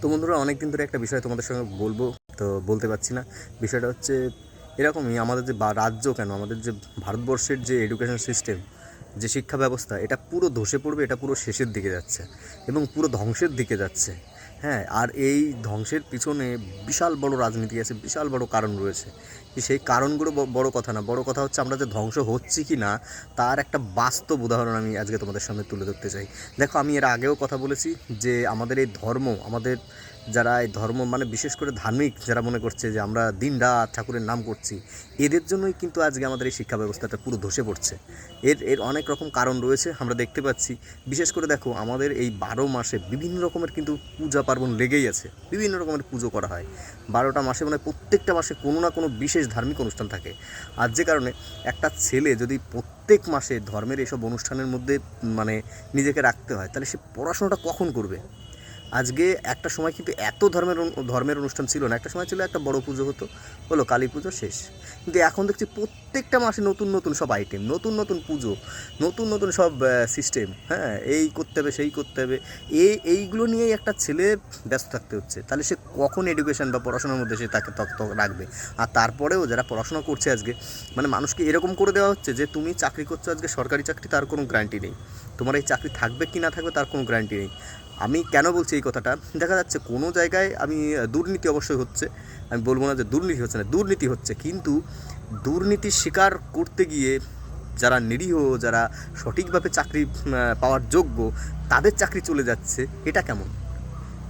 তো বন্ধুরা অনেক দিন ধরে একটা বিষয় তোমাদের সঙ্গে বলব, তো বলতে পারছি না। বিষয়টা হচ্ছে এরকমই আমাদের যে রাজ্য কেন, আমাদের যে ভারতবর্ষের যে এডুকেশন সিস্টেম যে শিক্ষা ব্যবস্থা, এটা পুরো ধসে পড়বে, এটা পুরো শেষের দিকে যাচ্ছে এবং পুরো ধ্বংসের দিকে যাচ্ছে। হ্যাঁ আর এই ধ্বংসের পিছনে বিশাল বড় রাজনীতি আছে, বিশাল বড় কারণ রয়েছে। সেই কারণগুলো বড় কথা না, বড় কথা হচ্ছে আমরা যে ধ্বংস হচ্ছি কি না, তার একটা বাস্তব উদাহরণ আমি আজকে তোমাদের সামনে তুলে ধরতে চাই। দেখো, আমি এর আগেও কথা বলেছি যে আমাদের এই ধর্ম, আমাদের যারা এই ধর্ম মানে বিশেষ করে ধার্মিক যারা মনে করছে যে আমরা দিন রাত ঠাকুরের নাম করছি, এদের জন্যই কিন্তু আজকে আমাদের এই শিক্ষা ব্যবস্থাটা পুরো ধসে পড়ছে। এর এর অনেক রকম কারণ রয়েছে, আমরা দেখতে পাচ্ছি। বিশেষ করে দেখো, আমাদের এই বারো মাসে বিভিন্ন রকমের কিন্তু পূজা পার্বণ লেগেই আছে, বিভিন্ন রকমের পুজো করা হয়। বারোটা মাসে মানে প্রত্যেকটা মাসে কোনো না কোনো বিশেষ ধার্মিক অনুষ্ঠান থাকে। আর যে কারণে একটা ছেলে যদি প্রত্যেক মাসে ধর্মের এসব অনুষ্ঠানের মধ্যে মানে নিজেকে রাখতে হয়, তাহলে সে পড়াশোনাটা কখন করবে? আজকে একটা সময় কিন্তু এত ধর্মের ধর্মের অনুষ্ঠান ছিল না। একটা সময় ছিল একটা বড় পুজো হতো, হলো কালী পুজো শেষ। কিন্তু এখন দেখছি প্রত্যেকটা মাসে নতুন নতুন সব আইটেম নতুন নতুন পুজো, নতুন নতুন সব সিস্টেম হ্যাঁ এই করতে হবে, সেই করতে হবে। এই এইগুলো নিয়েই একটা ছেলে ব্যস্ত থাকতে হচ্ছে। তাহলে সে কখন এডুকেশন বা পড়াশোনার মধ্যে সে তাকে রাখবে? আর তারপরেও যারা পড়াশোনা করছে আজকে মানে মানুষকে এরকম করে দেওয়া হচ্ছে যে, তুমি চাকরি করছ আজকে, সরকারি চাকরি, তার কোনো গ্যারান্টি নেই। তোমার এই চাকরি থাকবে কি না থাকবে, তার কোনো গ্যারান্টি নেই। আমি কেন বলছি এই কথাটা? দেখা যাচ্ছে কোনো জায়গায় আমি দুর্নীতি অবশ্যই হচ্ছে। আমি বলব না যে দুর্নীতি হচ্ছে না, দুর্নীতি হচ্ছে। কিন্তু দুর্নীতির শিকার করতে গিয়ে যারা নিরীহ, যারা সঠিকভাবে চাকরি পাওয়ার যোগ্য, তাদের চাকরি চলে যাচ্ছে, এটা কেমন?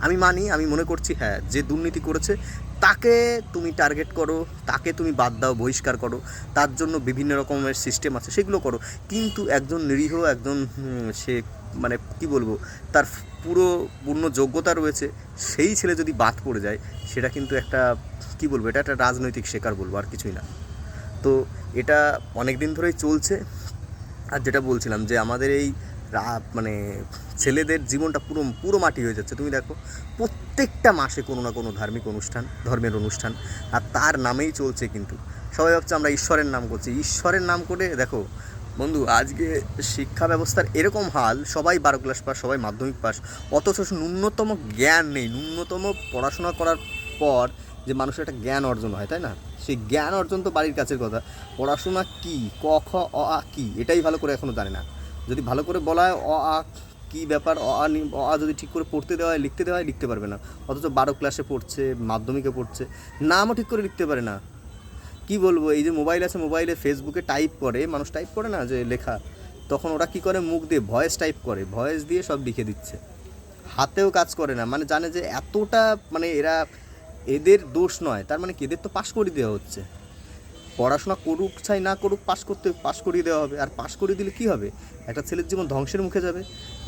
আমি মানি, আমি মনে করছি হ্যাঁ যে দুর্নীতি করেছে, তাকে তুমি টার্গেট করো, তাকে তুমি বাদ দাও, বহিষ্কার করো, তার জন্য বিভিন্ন রকমের সিস্টেম আছে, সেগুলো করো। কিন্তু একজন নিরীহ, একজন সে মানে কি বলব, তার পুরো পূর্ণ যোগ্যতা রয়েছে, সেই ছেলে যদি বাদ পড়ে যায়, সেটা কিন্তু একটা, কি বলব, এটা একটা রাজনৈতিক শেখার বলব, আর কিছুই না। তো এটা অনেক দিন ধরেই চলছে, আর যেটা বলছিলাম যে আমাদের এই মানে ছেলেদের জীবনটা পুরো পুরো মাটি হয়ে যাচ্ছে। তুমি দেখো, প্রত্যেকটা মাসে কোনো না কোনো ধার্মিক অনুষ্ঠান, ধর্মের অনুষ্ঠান, আর তার নামেই চলছে কিন্তু। সবাই ভাবছে আমরা ঈশ্বরের নাম করছি। ঈশ্বরের নাম করে, দেখো বন্ধু, আজকে শিক্ষা ব্যবস্থার এরকম হাল, সবাই বারো ক্লাস পাস, সবাই মাধ্যমিক পাস, অথচ ন্যূনতম জ্ঞান নেই। ন্যূনতম পড়াশোনা করার পর যে মানুষের একটা জ্ঞান অর্জন হয়, তাই না? সেই জ্ঞান অর্জন তো বাড়ির কাছের কথা। পড়াশোনা কি, ক, খ, অ, আ, কি, এটাই ভালো করে এখনও জানে না। যদি ভালো করে বলা হয়, অ, আ, কী ব্যাপার, অ, আ অ, আ যদি ঠিক করে পড়তে দেওয়া হয়, লিখতে দেওয়া হয়, লিখতে পারবে না। অথচ বারো ক্লাসে পড়ছে, মাধ্যমিকে পড়ছে, নামও ঠিক করে লিখতে পারে না। কি বলব, এই যে মোবাইল আছে মোবাইলে ফেসবুকে টাইপ করে, মানুষ টাইপ করে না যে লেখা। তখন ওরা কি করে? মুখ দিয়ে ভয়েস টাইপ করে ভয়েস দিয়ে সব লিখে দিচ্ছে। হাতেও কাজ করে না মানে জানে যে এতটা মানে এরা, এদের দোষ নয়। তার মানে কি? এদের তো পাশ করিয়ে দেওয়া হচ্ছে। পড়াশোনা করুক চাই না করুক পাশ করতে পাশ করিয়ে দেওয়া হবে। আর পাশ করিয়ে দিলে কি হবে? একটা ছেলের জীবন ধ্বংসের মুখে যাবে।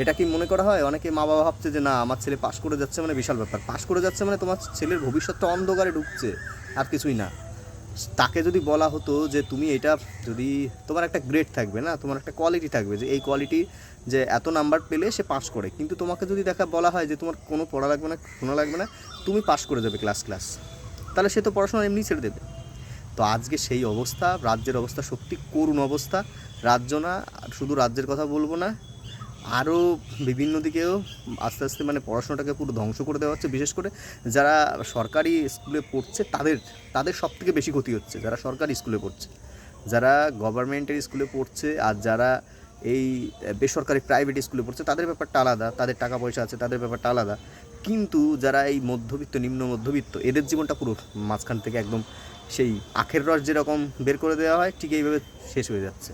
এটা কি মনে করা হয়? অনেকে মা বাবা ভাবছে যে না, আমার ছেলে পাশ করে যাচ্ছে মানে বিশাল ব্যাপার। পাশ করে যাচ্ছে মানে তোমার ছেলের ভবিষ্যৎটা অন্ধকারে ঢুকছে, আর কিছুই না। তাকে যদি বলা হতো যে তুমি এটা যদি, তোমার একটা গ্রেড থাকবে না, তোমার একটা কোয়ালিটি থাকবে, যে এই কোয়ালিটি যে এত নাম্বার পেলে সে পাস করে। কিন্তু তোমাকে যদি দেখা, বলা হয় যে তোমার কোনো পড়া লাগবে না শোনা লাগবে না, তুমি পাস করে দেবে ক্লাস ক্লাস তাহলে সে তো পড়াশোনা এমনি ছেড়ে দেবে। তো আজকে সেই অবস্থা, রাজ্যের অবস্থা সত্যি করুণ অবস্থা। রাজ্য না, শুধু রাজ্যের কথা বলব না আরও বিভিন্ন দিকেও আস্তে আস্তে মানে পড়াশোনাটাকে পুরো ধ্বংস করে দেওয়া হচ্ছে। বিশেষ করে যারা সরকারি স্কুলে পড়ছে, তাদের তাদের সব থেকে বেশি ক্ষতি হচ্ছে, যারা সরকারি স্কুলে পড়ছে। যারা গভর্নমেন্টের স্কুলে পড়ছে আর যারা এই বেসরকারি প্রাইভেট স্কুলে পড়ছে, তাদের ব্যাপারটা আলাদা, তাদের টাকা পয়সা আছে, তাদের ব্যাপারটা আলাদা। কিন্তু যারা এই মধ্যবিত্ত, নিম্ন মধ্যবিত্ত, এদের জীবনটা পুরো মাঝখান থেকে একদম সেই আখের রস যেরকম বের করে দেওয়া হয়, ঠিক এইভাবে শেষ হয়ে যাচ্ছে।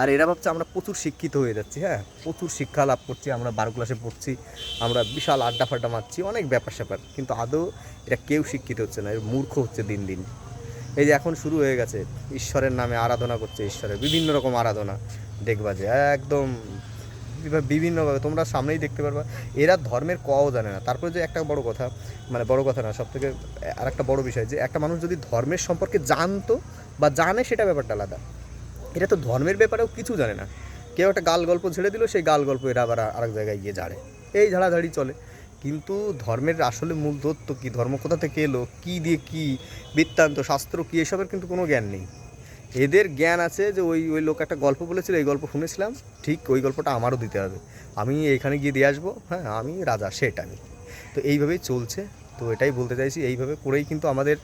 আর এরা ভাবছে আমরা প্রচুর শিক্ষিত হয়ে যাচ্ছি হ্যাঁ? প্রচুর শিক্ষা লাভ করছি, আমরা বারো ক্লাসে পড়ছি, আমরা বিশাল আড্ডা ফাড্ডা মারছি, অনেক ব্যাপার স্যাপার কিন্তু আদৌ এটা কেউ শিক্ষিত হচ্ছে না, এর মূর্খ হচ্ছে দিন দিন। এই যে এখন শুরু হয়ে গেছে, ঈশ্বরের নামে আরাধনা করছে ঈশ্বরের বিভিন্ন রকম আরাধনা দেখবা যে একদম বিভিন্নভাবে, তোমরা সামনেই দেখতে পারবা, এরা ধর্মের কও জানে না। তারপরে যে একটা বড় কথা মানে বড় কথা না সব থেকে আর একটা বড় বিষয় যে, একটা মানুষ যদি ধর্মের সম্পর্কে জানতো বা জানে, সেটা ব্যাপারটা আলাদা। এটা তো ধর্মের ব্যাপারেও কিছু জানে না। কেউ একটা গাল গল্প ছেড়ে দিল, সেই গাল গল্প এরা আবার আরেক জায়গায় গিয়ে ঝাড়ে এই ঝাড়াঝাড়ি চলে। কিন্তু ধর্মের আসলে মূল তত্ত্ব কী? ধর্ম কোথা থেকে এলো? কী দিয়ে কী? বৃত্তান্ত, শাস্ত্র কী? এসবের কিন্তু কোনো জ্ঞান নেই। এদের জ্ঞান আছে যে ওই ওই লোক একটা গল্প বলেছিল, এই গল্প শুনেছিলাম। ঠিক ওই গল্পটা আমারও দিতে হবে। আমি এখানে গিয়ে দিয়ে আসব। হ্যাঁ আমি রাজা, সেট আমি। তো এইভাবেই চলছে। তো এটাই বলতে চাইছি, এইভাবে করেই কিন্তু আমাদের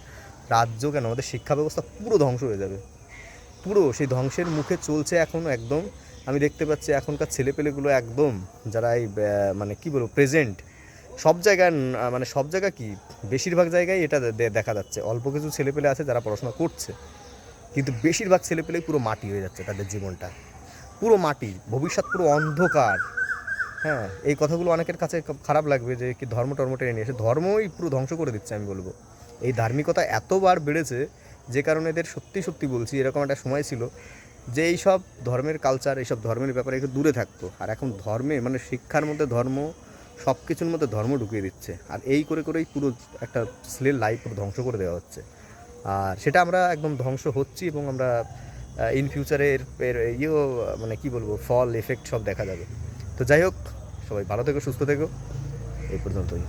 রাজ্য কেন? আমাদের শিক্ষা ব্যবস্থা পুরো ধ্বংস হয়ে যাবে। পুরো, সেই ধ্বংসের মুখে চলছে এখন একদম। আমি দেখতে পাচ্ছি এখনকার ছেলেপেলেগুলো একদম যারা এই মানে কি বলব প্রেজেন্ট সব জায়গায় মানে সব জায়গা কি, বেশিরভাগ জায়গায় এটা দেখা যাচ্ছে। অল্প কিছু ছেলেপেলে আছে যারা পড়াশোনা করছে। কিন্তু বেশিরভাগ ছেলেপেলেই পুরো মাটি হয়ে যাচ্ছে তাদের জীবনটা। পুরো মাটি, ভবিষ্যৎ পুরো অন্ধকার। হ্যাঁ এই কথাগুলো অনেকের কাছে খারাপ লাগবে যে কি ধর্ম টর্ম টেনে নিয়ে এসে, ধর্মই পুরো ধ্বংস করে দিচ্ছে আমি বলব। এই ধার্মিকতা এতবার বেড়েছে যে কারণে এদের সত্যি সত্যি বলছি, এরকম একটা সময় ছিল যে এই সব ধর্মের কালচার এইসব ধর্মের ব্যাপারে একটু দূরে থাকতো। আর এখন ধর্মে মানে শিক্ষার মধ্যে ধর্ম সব কিছুর মধ্যে ধর্ম ঢুকিয়ে দিচ্ছে। আর এই করে করেই পুরো একটা ছেলের লাইফ পুরো ধ্বংস করে দেওয়া হচ্ছে। আর সেটা আমরা একদম ধ্বংস হচ্ছি এবং আমরা ইন ফিউচারে এর এর ইয়েও মানে কি বলব ফল এফেক্ট সব দেখা যাবে। তো যাই হোক, সবাই ভালো থেকো, সুস্থ থেকো। এই পর্যন্তই।